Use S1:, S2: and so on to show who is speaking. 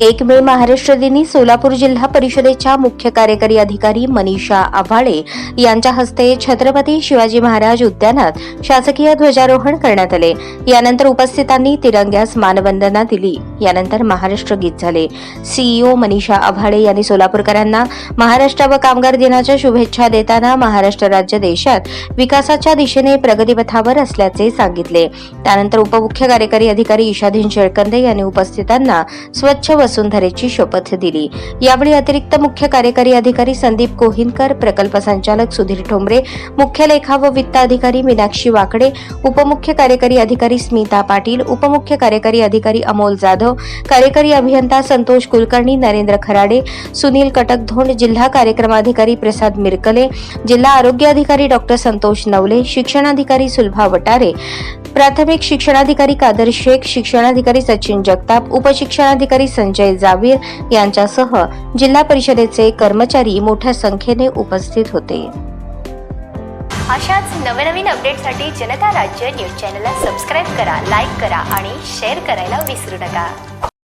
S1: एक मे महाराष्ट्र दिनी सोलापूर जिल्हा परिषदेच्या मुख्य कार्यकारी अधिकारी मनीषा आव्हाळे यांच्या हस्ते छत्रपती शिवाजी महाराज उद्यानात शासकीय ध्वजारोहण करण्यात आले. यानंतर उपस्थितांनी तिरंग्यास मानवंदना दिली. यानंतर महाराष्ट्र गीत झाले. सीईओ मनीषा आव्हाळे यांनी सोलापूरकरांना महाराष्ट्र व कामगार दिनाच्या शुभेच्छा देताना महाराष्ट्र राज्य देशात विकासाच्या दिशेने प्रगतीपथावर असल्याचे सांगितले. त्यानंतर उपमुख्य कार्यकारी अधिकारी ईशाधीन शेळकंदे यांनी उपस्थितांना स्वच्छ वसुंधरेची शपथ दिली. यावेळी अतिरिक्त मुख्य कार्यकारी अधिकारी संदीप कोहिनकर प्रकल्प संचालक सुधीर ठोंबरे मुख्य लेखा व वित्त अधिकारी मीनाक्षी वाकडे उपमुख्य कार्यकारी अधिकारी स्मिता पाटील उपमुख्य कार्यकारी अधिकारी अमोल जाधव कार्यकारी अभियंता संतोष कुलकर्णी नरेंद्र खराडे सुनील कटकधोंड जिल्हा कार्यक्रमाधिकारी प्रसाद मिरकले जिल्हा आरोग्य अधिकारी डॉक्टर संतोष नवले शिक्षणाधिकारी सुलभा वटारे प्राथमिक शिक्षणाधिकारी कादर शेख शिक्षणाधिकारी सचिन जगताप उपशिक्षणाधिकारी संजय जावीर यांच्यासह जिल्हा परिषदेचे कर्मचारी मोठ्या संख्येने उपस्थित होते.
S2: अशाच नवनवीन अपडेटसाठी जनता राज्य न्यूज चॅनलला सबस्क्राईब करा लाईक करा आणि शेअर करायला विसरू नका.